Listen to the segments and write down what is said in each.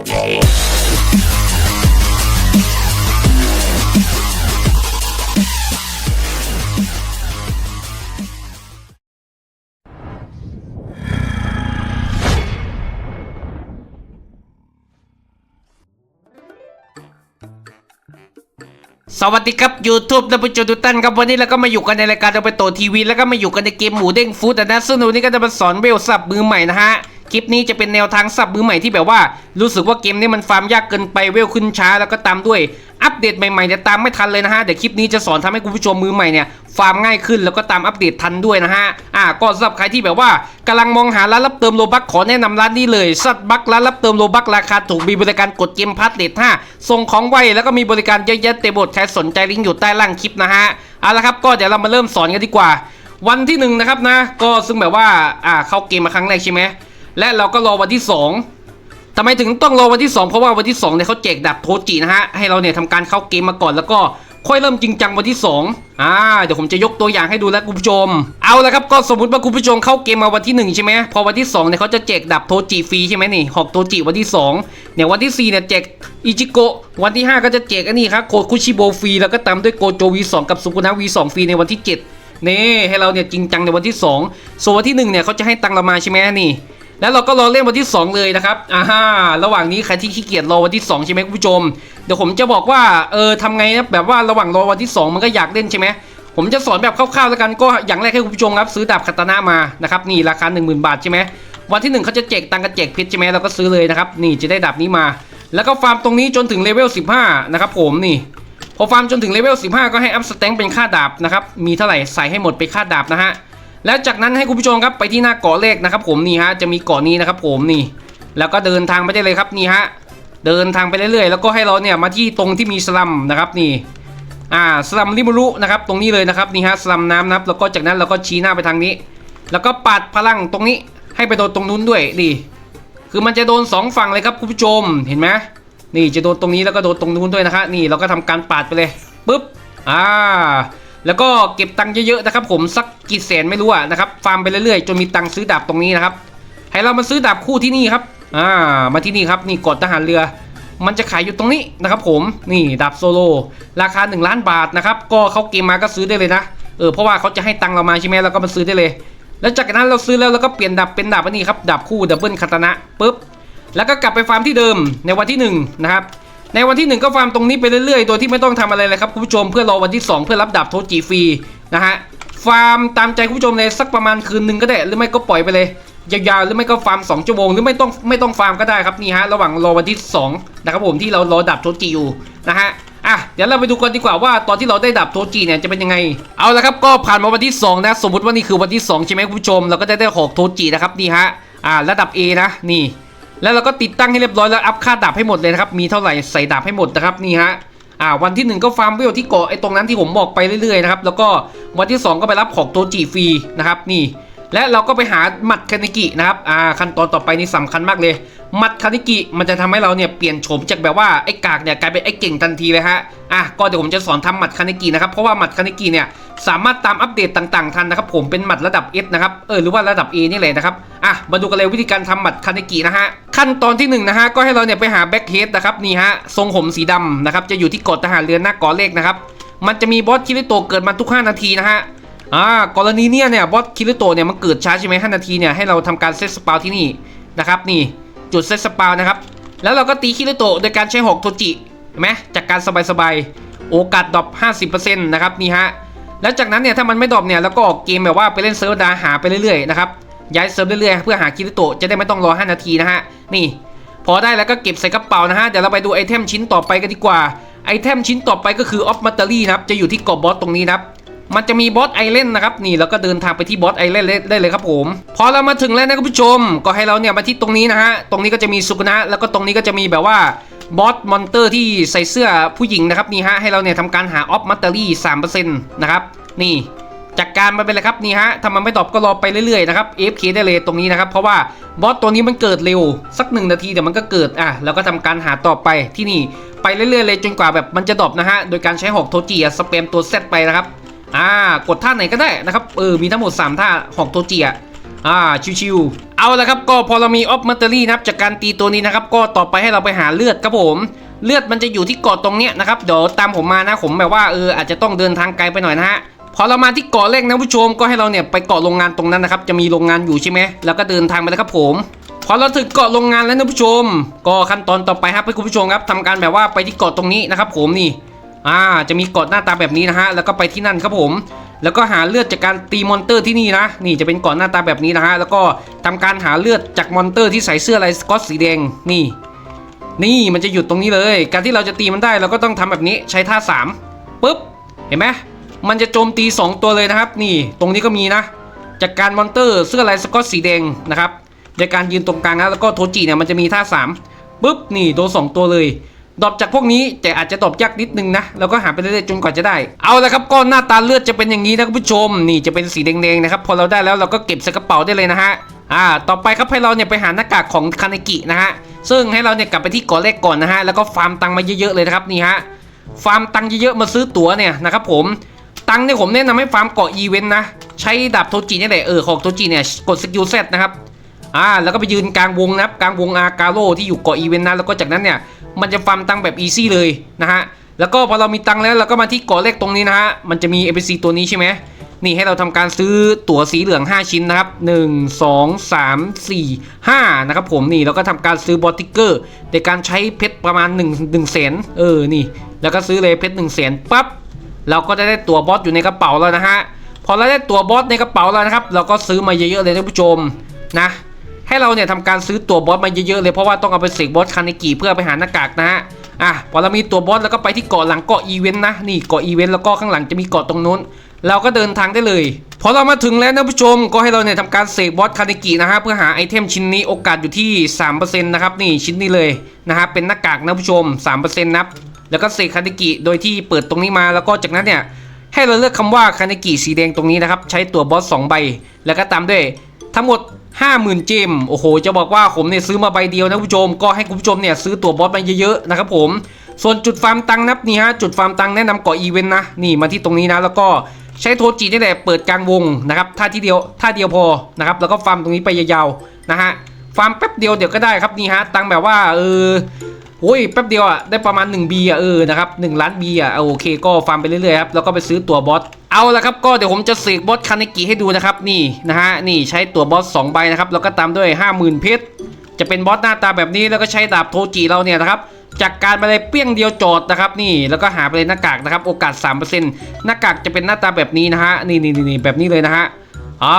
สวัสดีครับ YouTube ท่านผู้ชมทุกท่านครับวันนี้เราก็มาอยู่กันในรายการเราไปโตทีวี แล้วก็มาอยู่กันในเกมหมูเด้งฟู้ดนะซึ่งวันนี้ก็จะมาสอนเวลสับมือใหม่นะฮะ คลิปนี้จะเป็นแนวทางสับมือใหม่ที่แบบว่า รู้สึกว่าเกมนี้มันฟาร์มยากเกินไปเวลขึ้นช้าแล้วก็ตามด้วยอัปเดตใหม่ๆเนี่ยตามไม่ทันเลยนะฮะเดี๋ยวคลิปนี้จะสอนทำให้คุณผู้ชมมือใหม่เนี่ยฟาร์มง่ายขึ้นแล้วก็ตามอัปเดตทันด้วยนะฮะอ่าก็สำหรับใครที่แบบว่ากำลังมองหาร้านรับเติมโลบักขอแนะนำร้านนี้เลยสัตบักร้านรับเติมโลบักราคาถูกมีบริการกดเกมพาสเลท5ส่งของไวแล้วก็มีบริการเยอะแยะเต็มหมดใครสนใจลิงก์อยู่ใต้ล่างคลิปนะฮะเอาละครับก็เดี๋ยวเรามาเริ่มสอนกันดีกว่า วันที่หนึ่งนะครับนะก็ซึ่งแบบว่าอ่าเข้าเกมมาครั้งแรกใช่ไหม และเราก็รอวันที่สองทำไมถึงต้องรอวันที่ 2 เพราะว่าวันที่2เนี่ยเขาแจกดับโทจินะฮะให้เราเนี่ยทำการเข้าเกมมาก่อนแล้วก็ค่อยเริ่มจริงจังวันที่ 2อ่าเดี๋ยวผมจะยกตัวอย่างให้ดูแล้วคุณผู้ชม เอาละครับก็สมมติว่าคุณผู้ชมเข้าเกมมาวันที่ 1 ใช่ไหมพอวันที่2เนี่ยเขาจะแจกดับโทจิฟรีใช่ไหมนี่หอกโทจิวันที่2เนี่ยวันที่4เนี่ยแจกอิจิโกะวันที่ 5 ก็จะแจกอันนี้ครับโคดคุชิโบฟรีแล้วก็ตามด้วยโกโจ V2 กับสุกุนะ V2 ฟรีในวันที่ 7 นี่ให้เราเนี่ยจริงจังในวันที่ 2 ส่วนวันที่1เนี่ยเขาจะให้ตังเรามาใช่ไหมนี่ แล้วเราก็รอเล่นวันที่ 2 เลยนะครับอ่าฮะระหว่างนี้ใครที่ขี้เกียจรอวันที่ 2 ใช่ไหมคุณผู้ชม เดี๋ยวผมจะบอกว่า เออทำไงนะแบบว่าระหว่างรอวันที่ 2 มันก็อยากเล่นใช่ไหมผมจะสอนแบบคร่าวๆแล้วกันก็อย่างแรกให้คุณผู้ชมครับซื้อดาบคาตานะมานะครับนี่ราคา 10,000 บาทใช่ไหมวันที่1เขาจะแจกตังค์กับแจกเพชรใช่ไหมเราก็ซื้อเลยนะครับนี่จะได้ดาบนี้มา แล้วก็ฟาร์มตรงนี้จนถึงเลเวล 15 นะครับผมนี่พอฟาร์มจนถึงเลเวล 15 ก็ให้อัพสแต็งเป็นค่าดาบนะครับมีเท่าไหร่ใส่ให้หมดไปนค่าดาบนะฮะ แล้วจากนั้นให้คุณผู้ชมครับไปที่หน้าเกาะเลขนะครับ ผมนี่ฮะจะมีเกาะนี้นะครับ ผมนี่ แล้วก็เดินทางไปได้เลยครับนี่ฮะเดินทางไปเรื่อยๆ แล้วก็ให้เราเนี่ยมาที่ตรงที่มีสลัมนะครับนี่อ่าสลัมริมุรุนะครับตรงนี้เลยนะครับนี่ฮะสลัมน้ำนะครับแล้วก็จากนั้นเราก็ชี้หน้าไปทางนี้ แล้วก็ปัดพลังตรงนี้ให้ไปโดนตรงนู้นด้วยนี่คือมันจะโดนสองฝั่งเลยครับคุณผู้ชมเห็นไหมนี่จะโดนตรงนี้แล้วก็โดนตรงนู้นด้วยนะครับนี่เราก็ทำการปาดไปเลยปุ๊บอ่า แล้วก็เก็บตังค์เยอะๆนะครับผมสักกี่แสนไม่รู้อะนะครับฟาร์มไปเรื่อยๆจนมีตังค์ซื้อดาบตรงนี้นะครับให้เรามาซื้อดาบคู่ที่นี่ครับอ่ามาที่นี่ครับนี่กดทหารเรือ มันจะขายอยู่ตรงนี้นะครับผมนี่ดาบโซโลราคา 1 ล้านบาทนะครับก็เขาเกมมาก็ซื้อได้เลยนะเออเพราะว่าเขาจะให้ตังค์เรามาใช่ไหมเราก็มาซื้อได้เลย แล้วจากนั้นเราซื้อแล้วเราก็เปลี่ยนดาบเป็นดาบอันนี้ครับดาบคู่ดับเบิลคาตานะปุ๊บแล้วก็กลับไปฟาร์มที่เดิมในวันที่หนึ่งนะครับ ในวันที่ 1 ก็ฟาร์มตรงนี้ไปเรื่อยๆ โดยที่ไม่ต้องทำอะไรเลยครับคุณผู้ชมเพื่อรอวันที่ 2 เพื่อรับดาบโทจิฟรีนะฮะฟาร์มตามใจคุณผู้ชมเลยสักประมาณคืนหนึ่งก็ได้ หรือไม่ก็ปล่อยไปเลยยาวๆหรือไม่ก็ฟาร์ม2ชั่วโมงหรือไม่ต้องไม่ต้องฟาร์มก็ได้ครับนี่ฮะระหว่างรอวันที่2นะครับผมที่เรารอดาบโทจิอยู่นะฮะอะเดี๋ยวเราไปดูกันดีกว่าว่าตอนที่เราได้ดาบโทจิเนี่ยจะเป็นยังไงเอาละครับก็ผ่านมาวันที่ 2 นะ สมมติว่านี่คือวันที่ 2 ใช่ไหมคุณผู้ชม เราก็ได้ได้หอกโทจินะครับนี่ฮะอ่าระดับ A นะนี่ แล้วเราก็ติดตั้งให้เรียบร้อยแล้วอัพค่าดาบให้หมดเลยนะครับ มีเท่าไหร่ใส่ดาบให้หมดนะครับนี่ฮะอ่าวันที่ 1 ก็ฟาร์มเวลที่เกาะไอ้ตรงนั้นที่ผมบอกไปเรื่อยๆนะครับแล้วก็วันที่ 2 ก็ไปรับของโตจิฟรีนะครับนี่ และเราก็ไปหาหมัดคานิกินะครับอ่าขั้นตอนต่อไปนี่สำคัญมากเลย มัดคานิกิมันจะทำให้เราเนี่ยเปลี่ยนโฉมจากแบบว่าไอ้กากเนี่ยกลายเป็นไอ้เก่งทันทีเลยฮะอะก็เดี๋ยวผมจะสอนทำหมัดคานิกินะครับเพราะว่าหมัดคานิกิเนี่ยสามารถตามอัปเดตต่างๆทันนะครับผมเป็นหมัดระดับ S นะครับเออหรือว่าระดับ A นี่แหละนะครับอะมาดูกันเลยวิธีการทำหมัดคานิกินะฮะขั้นตอนที่หนึ่งนะฮะก็ให้เราเนี่ยไปหาแบ็คเฮดนะครับนี่ฮะทรงผมสีดำนะครับจะอยู่ที่กาะทหารเรือหน้ากาะเลขนะครับมันจะมีบอสคิริโตเกิดมาทุก 5 นาทีนะฮะอ่ากรณีเนี่ยเนี่ยบอสคิริโตเนี่ยมันเกิดช้าใช่ไหม5นาทีเนี่ยให้เราทำการเซตสปาวที่นี่นะครับนี่ จุดเซตสปาวนะครับ แล้วเราก็ตีคิริโตโดยการใช้หอกโทจิเห็นไหมจากการสบายๆ โอกาสดรอป50%นะครับนี่ฮะ แล้วจากนั้นเนี่ยถ้ามันไม่ดรอปเนี่ยแล้วก็ออกเกมแบบว่าไปเล่นเซิร์ฟดาหาไปเรื่อยๆนะครับ ย้ายเซิร์ฟเรื่อยๆ เพื่อหาคิริโตจะได้ไม่ต้องรอ 5 นาทีนะฮะ นี่ พอได้แล้วก็เก็บใส่กระเป๋านะฮะ เดี๋ยวเราไปดูไอเทมชิ้นต่อไปกันดีกว่า ไอเทมชิ้นต่อไปก็คือออฟมัตเตอรี่นะครับ จะอยู่ที่เกาะบอสตรงนี้นะครับ มันจะมีบอสไอแลนนะครับนี่แล้วก็เดินทางไปที่บอสไอแลนได้เลยครับผมพอเรามาถึงแล้วนะคุณผู้ชม ก็ให้เราเนี่ยมาที่ตรงนี้นะฮะตรงนี้ก็จะมีสุกุนะแล้วก็ตรงนี้ก็จะมีแบบว่าบอสมอนเตอร์ที่ใส่เสื้อผู้หญิงนะครับนี่ฮะให้เราเนี่ยทำการหาออฟมัตเตอรี่สามเปอร์เซ็นต์นะครับนี่จัดกการมันไปเลยครับนี่ฮะถ้ามันไม่ตอบก็รอไปเรื่อยๆนะครับ AFK ได้เลยตรงนี้นะครับ เพราะว่าบอสตัวนี้มันเกิดเร็ว สักหนึ่งนาทีเดี๋ยวมันก็เกิดอะแล้วก็ทำการหาต่อไปที่นี่ไปเรื่อยๆเลยจนกว่าแบบมันจะดรอปนะฮะโดยการใช้หอกโทจิสเปมตัวเซตไปนะครับ อ่ากดท่าไหนก็ได้นะครับเออมีทั้งหมด 3 ท่าของโตจิอะอ่าชิวๆเอาละครับก็พอเรามีออฟมัตเตอรี่นะครับจากการตีตัวนี้นะครับก็ต่อไปให้เราไปหาเลือดครับผม เลือดมันจะอยู่ที่เกาะตรงเนี้ยนะครับเดี๋ยวตามผมมานะผมแบบว่าเอออาจจะต้องเดินทางไกลไปหน่อยนะฮะพอเรามาที่เกาะแรกนะผู้ชมก็ให้เราเนี่ยไปเกาะโรงงานตรงนั้นนะครับจะมีโรงงานอยู่ใช่ไหมแล้วก็เดินทางไปเลยครับผมพอเราถึงเกาะโรงงานแล้วนะผู้ชม ก็ขั้นตอนต่อไปครับให้คุณผู้ชมครับทำการแบบว่าไปที่เกาะตรงนี้นะครับผมนี่ อ่าจะมีกาะหน้าตาแบบนี้นะฮะแล้วก็ไปที่นั่นครับผม แล้วก็หาเลือดจากการตีมอนเตอร์ที่นี่นะ นี่จะเป็นกาะหน้าตาแบบนี้นะฮะแล้วก็ทำการหาเลือดจากมอนเตอร์ที่ใส่เสื้อลายสกอตสีแดงนี่ นี่มันจะหยุดตรงนี้เลย การที่เราจะตีมันได้เราก็ต้องทำแบบนี้ใช้ท่า3ปุ๊บเห็นไหมมันจะโจมตี 2 ตัวเลยนะครับ นี่ตรงนี้ก็มีนะ จากการมอนเตอร์เสื้อลายสกอตสีแดงนะครับในการยืนตรงกลางนะแล้วก็โทจิเนี่ยมันจะมีท่า3ปุ๊บนี่โดนสองตัวเลย ดรอปจากพวกนี้แต่อาจจะดรอปยากนิดนึงนะแล้วก็หาไปเรื่อยๆจนกว่าจะได้ เอาละครับก็หน้าตาเลือดจะเป็นอย่างนี้นะคุณผู้ชม นี่จะเป็นสีแดงๆนะครับพอเราได้แล้วเราก็เก็บใส่กระเป๋าได้เลยนะฮะอ่าต่อไปครับให้เราเนี่ยไปหาหน้ากากของคาเนกินะฮะซึ่งให้เราเนี่ยกลับไปที่เกาะแรกก่อนนะฮะแล้วก็ฟาร์มตังมาเยอะๆเลยนะครับนี่ฮะฟาร์มตังเยอะๆมาซื้อตั๋วเนี่ยนะครับผมตังเนี่ยผมแนะนำให้ฟาร์มเกาะอีเวนต์นะใช้ดาบโทจินี่แหละเออของโทจิเนี่ยกดสกิลเซตนะครับอ่าแล้วก็ไปยืนกลางวงนะครับกลางวงอากาโร่ที่อยู่เกาะอีเวนต์นะแล้วก็จากนั้นเนี่ย มันจะฟาร์มตังแบบอีซี่เลยนะฮะแล้วก็พอเรามีตังแล้วเราก็มาที่เกาะเลขตรงนี้นะฮะมันจะมี NPC ตัวนี้ใช่ไหมนี่ให้เราทำการซื้อตั๋วสีเหลือง 5 ชิ้นนะครับ 1 2 3 4 5 นะครับผมนี่แล้วก็ทำการซื้อบอตติกเกอร์ในการใช้เพชรประมาณ1 1แสนเออนี่ แล้วก็ซื้อเลยเพชร1แสนปั๊บเราก็จะได้ตั๋วบอสอยู่ในกระเป๋าแล้วนะฮะพอเราได้ตั๋วบอสในกระเป๋าแล้วนะครับ เราก็ซื้อมาเยอะๆเลยท่านผู้ชมนะ ให้เราเนี่ยทำการซื้อตัวบอสมาเยอะๆเลยเพราะว่าต้องเอาไปเสกบอสคาเนกิเพื่อไปหาหน้ากากนะฮะอะพอเรามีตัวบอสแล้วก็ไปที่เกาะหลังเกาะอีเวนต์นะนี่เกาะอีเวนต์แล้วก็ข้างหลังจะมีเกาะตรงนู้น เราก็เดินทางได้เลยพอเรามาถึงแล้วนะผู้ชมก็ให้เราเนี่ยทำการเสกบอสคาเนกินะฮะเพื่อหาไอเทมชิ้นนี้โอกาสอยู่ที่ 3%นะครับนี่ชิ้นนี้เลยนะฮะเป็นหน้ากากนะผู้ชม 3%นับแล้วก็เสกคาเนกิโดยที่เปิดตรงนี้มาแล้วก็จากนั้นเนี่ยให้เราเลือกคำว่าคาเนกิสีแดงตรงนี้นะครับใช้ตัวบอส2ใบ แล้วก็ตามด้วยทั้งหมด 50,000เจมโอ้โห จะบอกว่าผมเนี่ยซื้อมาใบเดียวนะคุณผู้ชม ก็ให้คุณผู้ชมเนี่ยซื้อตัวบอสมาเยอะๆนะครับผม ส่วนจุดฟาร์มตังค์นับนี่ฮะ จุดฟาร์มตังค์แนะนำเกาะอีเวนต์นะ นี่มาที่ตรงนี้นะ แล้วก็ใช้โทจินี่แหละเปิดกลางวงนะครับ ท่าที่เดียว ท่าเดียวพอนะครับ แล้วก็ฟาร์มตรงนี้ไปยาวๆนะฮะ ฟาร์มแป๊บเดียวเดี๋ยวก็ได้ครับนี่ฮะ ตังค์แบบว่าเออ โอ้ยแป๊บเดียวอะได้ประมาณ1บีอะเออนะครับ1ล้านบีอะเอาโอเคก็ฟาร์มไปเรื่อยๆครับแล้วก็ไปซื้อตัวบอสเอาละครับก็เดี๋ยวผมจะเสกบอสคาเนกิให้ดูนะครับนี่นะฮะนี่ใช้ตัวบอส2ใบนะครับแล้วก็ตามด้วย 50,000เพชรจะเป็นบอสหน้าตาแบบนี้แล้วก็ใช้ดาบโทจิเราเนี่ยนะครับจากการไปเลยเปี้ยงเดียวจอดนะครับนี่แล้วก็หาไปเลยหน้ากากนะครับโอกาส 3%หน้ากากจะเป็นหน้าตาแบบนี้นะฮะนี่นี่นี่แบบนี้เลยนะฮะอ่า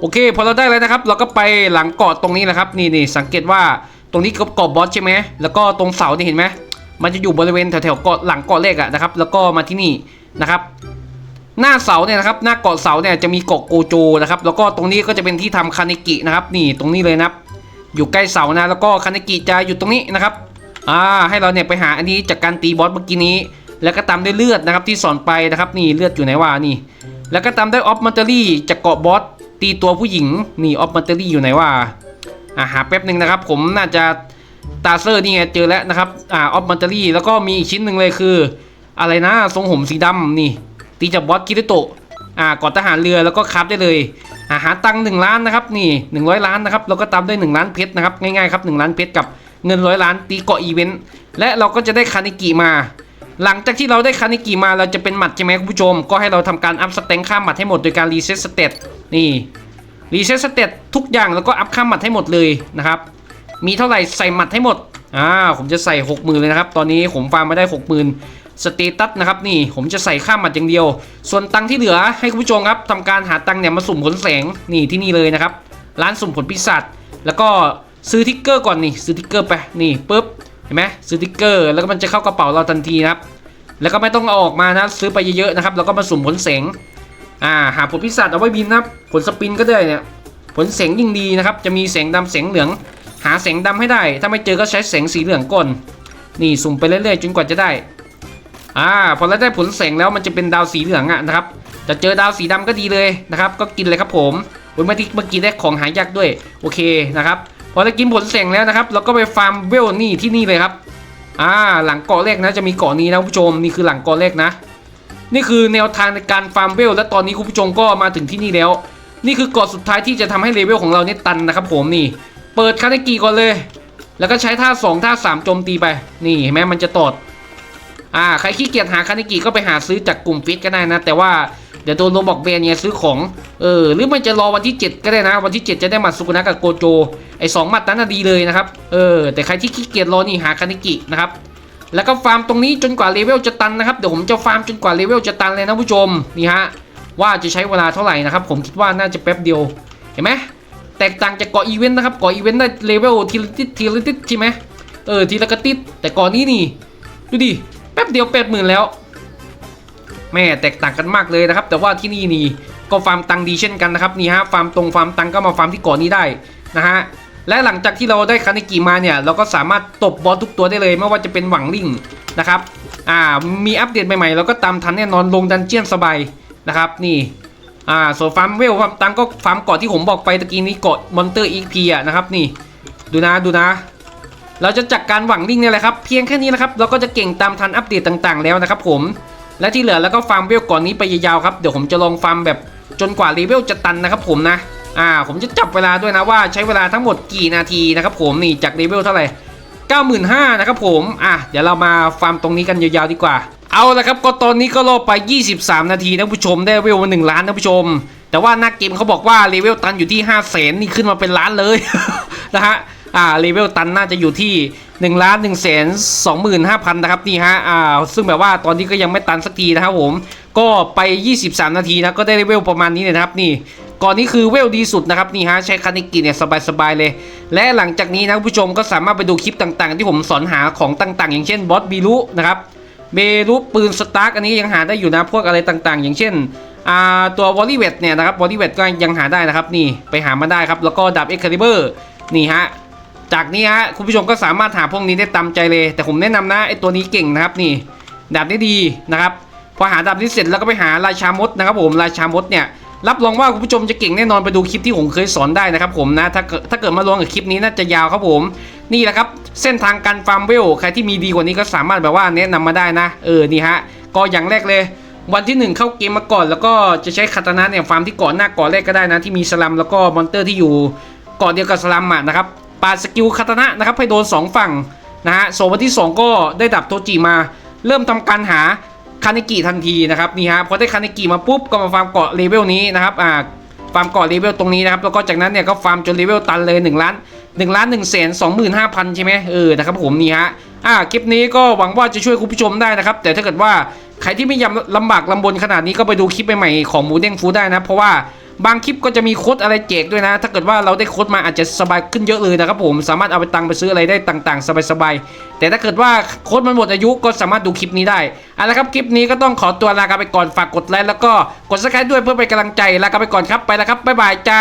โอเคพอเราได้แล้วนะครับ เราก็ไปหลังเกาะตรงนี้นะครับนี่นี่สังเกตว่า ตรงนี้ก็เกาะบอสใช่ไหมแล้วก็ตรงเสาเนี่ยเห็นไหมมันจะอยู่บริเวณแถวๆเกาะหลังเกาะเลขอะนะครับ แล้วก็มาที่นี่นะครับ หน้าเสาเนี่ยนะครับ หน้าเกาะเสาเนี่ยจะมีเกาะโกโจนะครับ แล้วก็ตรงนี้ก็จะเป็นที่ทำคาเนกินะครับ นี่ตรงนี้เลยนะครับ อยู่ใกล้เสานะ แล้วก็คาเนกิจะอยู่ตรงนี้นะครับ อ่า ให้เราเนี่ยไปหาอันนี้จากการตีบอสเมื่อกี้นี้ แล้วก็ตามด้วยเลือดนะครับที่สอนไปนะครับ นี่เลือดอยู่ไหนวะนี่ แล้วก็ตามด้วยออฟมัตเตอรี่จากเกาะบอสตีตัวผู้หญิง นี่ออฟมัตเตอรี่อยู่ไหนวะ อ่าหาแป๊บหนึ่งนะครับ ผมน่าจะตาเซอร์นี่ไงเจอแล้วนะครับอ่าออฟมัตเตอรี่แล้วก็มีอีกชิ้นหนึ่งเลยคือ อะไรนะทรงผมสีดำนี่ตีจากบอสคิริโตะอ่ากอนทหารเรือแล้วก็คับได้เลยอาหาตังหนึ่งล้านนะครับนี่หนึ่งร้อยล้านนะครับแล้วก็ตามด้วยหนึ่งล้านเพชรนะครับง่ายๆครับหนึ่งล้านเพชรกับเงินร้อยล้านตีเกาะอีเวนต์และเราก็จะได้คานิกิมา หลังจากที่เราได้คานิกิมาเราจะเป็นหมัดใช่ไหมคุณผู้ชม ก็ให้เราทำการอัพสเต็งข้ามหมัดให้หมดโดยการรีเซ็ตสเตตนี่ รีเซ็ตสเตตทุกอย่างแล้วก็อัพข้าหมัดให้หมดเลยนะครับ มีเท่าไหร่ใส่หมัดให้หมดอ่าผมจะใส่6 0,000เลยนะครับ ตอนนี้ผมฟาร์มมาได้ 60,000สเตตัสนะครับนี่ผมจะใส่ข้าหมัดอย่างเดียว ส่วนตังที่เหลือให้คุณผู้ชมครับทำการหาตังเนี่ยมาสุ่มผลแสงนี่ที่นี่เลยนะครับร้านสุ่มผลปีศาจแล้วก็ซื้อทิกเกอร์ก่อนนี่ซื้อทิกเกอร์ไปนี่ปุ๊บเห็นไหมซื้อทิกเกอร์แล้วก็มันจะเข้ากระเป๋าเราทันทีนะครับแล้วก็ไม่ต้องเอาออกมานะซื้อไปเยอะๆนะครับแล้วก็มาสุ่มผลแสง อ่าหาผลพิศาจเอาไว้บินนะครับผลสปินก็ได้เนี่ยผลแสงยิ่งดีนะครับจะมีแสงดำแสงเหลือง หาแสงดำให้ได้ ถ้าไม่เจอก็ใช้แสงสีเหลืองก่อนนี่สุ่มไปเรื่อยๆจนกว่าจะได้อ่าพอเราได้ผลแสงแล้วมันจะเป็นดาวสีเหลืองอะนะครับจะเจอดาวสีดำก็ดีเลยนะครับก็กินเลยครับผมวันเมื่อกี้เมื่อกี้ได้ของหายากด้วยโอเคนะครับพอได้กินผลแสงแล้วนะครับ เราก็ไปฟาร์มเวลนี่ที่นี่เลยครับอ่าหลังเกาะแรกนะจะมีเกาะนี้นะคุณผู้ชมนี่คือหลังเกาะแรกนะ นี่คือแนวทางในการฟาร์มเวลและตอนนี้คุณผู้ชมก็มาถึงที่นี่แล้ว นี่คือกาะสุดท้ายที่จะทำให้เลเวลของเราเนี่ยตันนะครับผมนี่ เปิดคาเนกิก่อนเลย แล้วก็ใช้ท่า 2 ท่า 3 โจมตีไป นี่เห็นไหมมันจะตอดอ่าใครขี้เกียจหาคาเนกิก็ไปหาซื้อจากกลุ่มฟิตก็ได้นะ แต่ว่าเดี๋ยวโดนโรบอกแบนเนี่ยซื้อของ เออ หรือมันจะรอวันที่ 7 ก็ได้นะ วันที่ 7 จะได้หมัดสุกุนะกับโกโจ ไอ้สองหมัดนั้นดีเลยนะครับ เออ แต่ใครที่ขี้เกียจรอนี่หาคาเนกินะครับ แล้วก็ฟาร์มตรงนี้จนกว่าเลเวลจะตันนะครับเดี๋ยวผมจะฟาร์มจนกว่าเลเวลจะตันเลยนะผู้ชมนี่ฮะว่าจะใช้เวลาเท่าไหร่นะครับผมคิดว่าน่าจะแป๊บเดียวเห็นไหมแตกต่างจากเกาะอีเวนต์นะครับเกาะอีเวนต์ได้เลเวลทีละติดทีละติดใช่ไหมเออทีละกระติดแต่เกาะนี้นี่ดูดิแป๊บเดียวแปดหมื่นแล้วแม่แตกต่างกันมากเลยนะครับ แต่ว่าที่นี่นี่ก็ฟาร์มตังดีเช่นกันนะครับนี่ฮะฟาร์มตรงฟาร์มตังก็มาฟาร์มที่เกาะนี้ได้นะฮะ และหลังจากที่เราได้คานิกิมาเนี่ย เราก็สามารถตบบอสทุกตัวได้เลย ไม่ว่าจะเป็นหวังลิงนะครับ อ่า มีอัปเดตใหม่ๆ เราก็ตามทันแน่นอนลงดันเจียนสบายนะครับ นี่ อ่าส่วนฟาร์มเวลฟาร์มตังก็ฟาร์มเกาะที่ผมบอกไปตะกี้นี้เกาะมอนเตอร์อีพีอะนะครับ นี่ ดูนะ ดูนะ เราจะจัดการหวังลิงเนี่ยแหละครับ เพียงแค่นี้นะครับ เราก็จะเก่งตามทันอัปเดตต่างๆ แล้วนะครับผม และที่เหลือแล้วก็ฟาร์มเวลก่อนนี้ไปยาวๆครับ เดี๋ยวผมจะลองฟาร์มแบบจนกว่าเลเวลจะตันนะครับผมนะ อ่าผมจะจับเวลาด้วยนะว่าใช้เวลาทั้งหมดกี่นาทีนะครับผมนี่จากเลเวลเท่าไหร่95,000นะครับผมอะเดี๋ยวเรามาฟาร์มตรงนี้กันยาวๆดีกว่า เอาละครับก็ตอนนี้ก็รอไป 23 นาทีนะผู้ชมได้เลเวลมา1ล้านนะผู้ชม แต่ว่านักเกมเขาบอกว่าเลเวลตันอยู่ที่5 0 0 0 0นนี่ขึ้นมาเป็นล้านเลยนะฮะอ่าเลเวลตันน่าจะอยู่ที่1ล้าน1แสน25,000นะครับนี่ฮะอ่าซึ่งแบบว่าตอนนี้ก็ยังไม่ตันสักทีนะครับผม ก็ไป 23 นาทีนะก็ได้เลเวลประมาณนี้นะครับนี่ ก่อนนี้คือเวลดีสุดนะครับนี่ฮะใช้คานิกิเนี่ยสบายๆเลย และหลังจากนี้นะผู้ชมก็สามารถไปดูคลิปต่างๆ ที่ผมสอนหาของต่างๆ อย่างเช่นบอสบีรุนะครับเบรุปืนสตาร์กอันนี้ยังหาได้อยู่นะพวกอะไรต่างๆ อย่างเช่นตัววอลลี่เวทเนี่ยนะครับวอลลี่เวทก็ยังหาได้นะครับนี่ไปหามาได้ครับแล้วก็ดับเอ็กคาลิเบอร์นี่ฮะจากนี้ฮะคุณผู้ชมก็สามารถหาพวกนี้ได้ตามใจเลย แต่ผมแนะนำนะไอตัวนี้เก่งนะครับนี่ดาบนี้ดีนะครับพอหาดาบนี้เสร็จแล้วก็ไปหาราชามดนะครับผมราชามดเนี่ย รับรองว่าคุณผู้ชมจะเก่งแน่นอนไปดูคลิปที่ผมเคยสอนได้นะครับผมนะถ้าเกิดถ้าเกิดมารวมกับคลิปนี้น่าจะยาวครับผม นี่แหละครับ เส้นทางการฟาร์มเวลใครที่มีดีกว่านี้ก็สามารถแบบว่าแนะนำมาได้นะ เออนี่ฮะก็อย่างแรกเลย วันที่หนึ่งเข้าเกมมาก่อน แล้วก็จะใช้คาตานะเนี่ยฟาร์มที่เกาะหน้าเกาะแรกก็ได้นะที่มีสลัมแล้วก็มอนเตอร์ที่อยู่เกาะเดียวกับสลัมอะนะครับปาสกิลคาตานะนะครับให้โดน 2 ฝั่งนะฮะส่วนวันที่ 2 ก็ได้ดับโทจิมา เริ่มทำการหา คาเนกิทันทีนะครับนี่ฮะพอได้คาเนกิมาปุ๊บก็มาฟาร์มเกาะเลเวลนี้นะครับอ่าฟาร์มเกาะเลเวลตรงนี้นะครับแล้วก็จากนั้นเนี่ยก็ฟาร์มจนเลเวลตันเลย1ล้าน1ล้าน1แสนสองหมื่นห้าพันใช่ไหมเออนะครับผมนี่ฮะอ่าคลิปนี้ก็หวังว่าจะช่วยคุณผู้ชมได้นะครับ แต่ถ้าเกิดว่าใครที่ไม่ยำลำบากลำบนขนาดนี้ก็ไปดูคลิปใหม่ๆของหมูเด้งฟูได้นะเพราะว่า บางคลิปก็จะมีโค้ดอะไรแจกด้วยนะ ถ้าเกิดว่าเราได้โค้ดมาอาจจะสบายขึ้นเยอะเลยนะครับผมสามารถเอาไปตังไปซื้ออะไรได้ต่าง ๆ สบายๆแต่ถ้าเกิดว่าโค้ดมันหมดอายุก็สามารถดูคลิปนี้ได้เอาละครับคลิปนี้ก็ต้องขอตัวลากันไปก่อนฝากกดไลค์แล้วก็กดซับสไครต์ด้วยเพื่อเป็นกำลังใจลากันไปก่อนครับไปแล้วครับบ๊ายบายจ้า